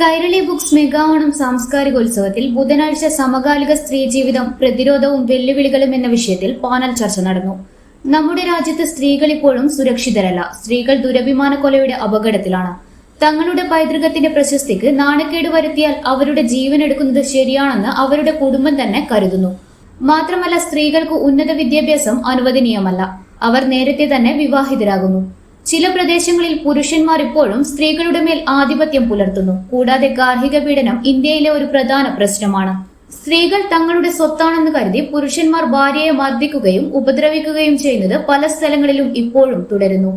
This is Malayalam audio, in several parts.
കൈരളി ബുക്സ് മെഗാ ഓണം സാംസ്കാരികോത്സവത്തിൽ ബുധനാഴ്ച സമകാലിക സ്ത്രീ ജീവിതം പ്രതിരോധവും വെല്ലുവിളികളും എന്ന വിഷയത്തിൽ പാനൽ ചർച്ച നടന്നു. നമ്മുടെ രാജ്യത്ത് സ്ത്രീകൾ ഇപ്പോഴും സുരക്ഷിതരല്ല. സ്ത്രീകൾ ദുരഭിമാന കൊലയുടെ അപകടത്തിലാണ്. തങ്ങളുടെ പൈതൃകത്തിന്റെ പ്രശസ്തിക്ക് നാണക്കേട് വരുത്തിയാൽ അവരുടെ ജീവൻ എടുക്കുന്നത് ശരിയാണെന്ന് അവരുടെ കുടുംബം തന്നെ കരുതുന്നു. മാത്രമല്ല സ്ത്രീകൾക്ക് ഉന്നത വിദ്യാഭ്യാസം അനുവദനീയമല്ല. അവർ നേരത്തെ തന്നെ വിവാഹിതരാകുന്നു. ചില പ്രദേശങ്ങളിൽ പുരുഷന്മാർ ഇപ്പോഴും സ്ത്രീകളുടെ മേൽ ആധിപത്യം പുലർത്തുന്നു. കൂടാതെ ഗാർഹിക പീഡനം ഇന്ത്യയിലെ ഒരു പ്രധാന പ്രശ്നമാണ്. സ്ത്രീകൾ തങ്ങളുടെ സ്വത്താണെന്ന് കരുതി പുരുഷന്മാർ ഭാര്യയെ മർദ്ദിക്കുകയും ഉപദ്രവിക്കുകയും ചെയ്യുന്നത് പല സ്ഥലങ്ങളിലും ഇപ്പോഴും തുടരുന്നു.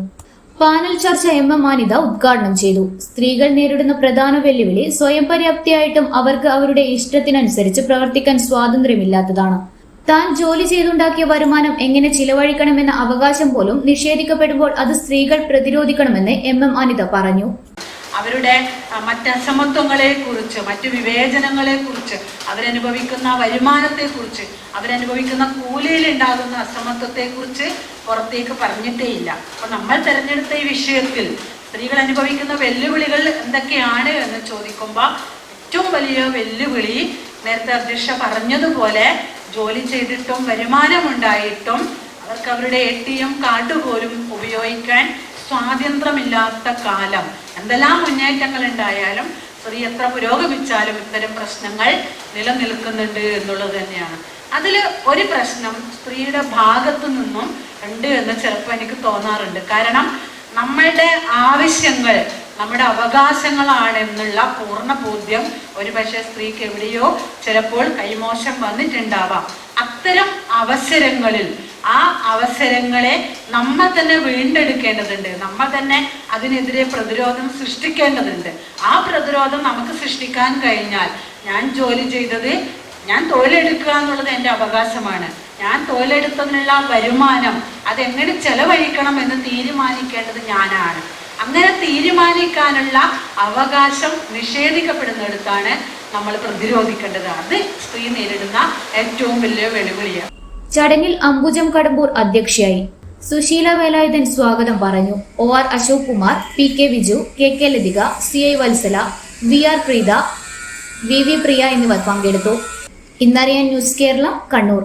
പാനൽ ചർച്ച എം എം മാനിത ഉദ്ഘാടനം ചെയ്തു. സ്ത്രീകൾ നേരിടുന്ന പ്രധാന വെല്ലുവിളി സ്വയം പര്യാപ്തിയായിട്ടും അവർക്ക് അവരുടെ ഇഷ്ടത്തിനനുസരിച്ച് പ്രവർത്തിക്കാൻ സ്വാതന്ത്ര്യമില്ലാത്തതാണ്. താൻ ജോലി ചെയ്തുണ്ടാക്കിയ വരുമാനം എങ്ങനെ ചിലവഴിക്കണമെന്ന അവകാശം പോലും നിഷേധിക്കപ്പെടുമ്പോൾ അത് സ്ത്രീകൾ പ്രതിരോധിക്കണമെന്ന് എം എം അനിത പറഞ്ഞു. അവരുടെ മറ്റ് മറ്റു വിവേചനങ്ങളെ കുറിച്ച് അവരനുഭവിക്കുന്ന വരുമാനത്തെ കുറിച്ച് അവരനുഭവിക്കുന്ന കൂലിയിൽ ഉണ്ടാകുന്ന അസമത്വത്തെ കുറിച്ച് പുറത്തേക്ക് പറഞ്ഞിട്ടേ ഇല്ല അപ്പൊ നമ്മൾ തിരഞ്ഞെടുത്ത ഈ വിഷയത്തിൽ സ്ത്രീകൾ അനുഭവിക്കുന്ന വെല്ലുവിളികൾ എന്തൊക്കെയാണ് എന്ന് ചോദിക്കുമ്പോൾ ഏറ്റവും വലിയ വെല്ലുവിളി നേരത്തെ അധ്യക്ഷ പറഞ്ഞതുപോലെ ജോലി ചെയ്തിട്ടും വരുമാനമുണ്ടായിട്ടും അവർക്ക് അവരുടെ എ ടി എം കാർഡ് പോലും ഉപയോഗിക്കാൻ സ്വാതന്ത്ര്യമില്ലാത്ത കാലം. എന്തെല്ലാം മുന്നേറ്റങ്ങൾ ഉണ്ടായാലും സ്ത്രീ എത്ര പുരോഗമിച്ചാലും ഇത്തരം പ്രശ്നങ്ങൾ നിലനിൽക്കുന്നുണ്ട് എന്നുള്ളത് തന്നെയാണ്. അതിൽ ഒരു പ്രശ്നം സ്ത്രീയുടെ ഭാഗത്തു നിന്നും ഉണ്ട് എന്ന് ചിലപ്പോൾ എനിക്ക് തോന്നാറുണ്ട്. കാരണം നമ്മളുടെ ആവശ്യങ്ങൾ നമ്മുടെ അവകാശങ്ങളാണെന്നുള്ള പൂർണ ബോധ്യം. ഒരു പക്ഷേ സ്ത്രീക്ക് എവിടെയോ ചിലപ്പോൾ കൈമോശം വന്നിട്ടുണ്ടാവാം. അത്തരം അവസരങ്ങളിൽ ആ അവസരങ്ങളെ നമ്മൾ തന്നെ വീണ്ടെടുക്കേണ്ടതുണ്ട്. നമ്മൾ തന്നെ അതിനെതിരെ പ്രതിരോധം സൃഷ്ടിക്കേണ്ടതുണ്ട്. ആ പ്രതിരോധം നമുക്ക് സൃഷ്ടിക്കാൻ കഴിഞ്ഞാൽ ഞാൻ ജോലി ചെയ്തത് ഞാൻ തൊഴിലെടുക്കുക എന്നുള്ളത് എന്റെ അവകാശമാണ്. ഞാൻ തൊഴിലെടുത്തതിനുള്ള വരുമാനം അതെങ്ങനെ ചെലവഴിക്കണം എന്ന് തീരുമാനിക്കേണ്ടത് ഞാനാണ്. അങ്ങനെ തീരുമാനിക്കാനുള്ള അവകാശം നിഷേധിക്കപ്പെടുന്നിടത്താണ് നമ്മൾ പ്രതിരോധിക്കേണ്ടത് അത് സ്ത്രീ നേരിടുന്ന ഏറ്റവും വലിയ വെല്ലുവിളിയാണ്. ചടങ്ങിൽ അംബുജം കടമ്പൂർ അധ്യക്ഷയായി സുശീല വേലായുധൻ സ്വാഗതം പറഞ്ഞു. O R Ashok Kumar P K Viju K K Lathika C I Vatsala V R Preetha V V Priya എന്നിവർ പങ്കെടുത്തു. ഇന്നറിയാൻ news Kerala Kannur.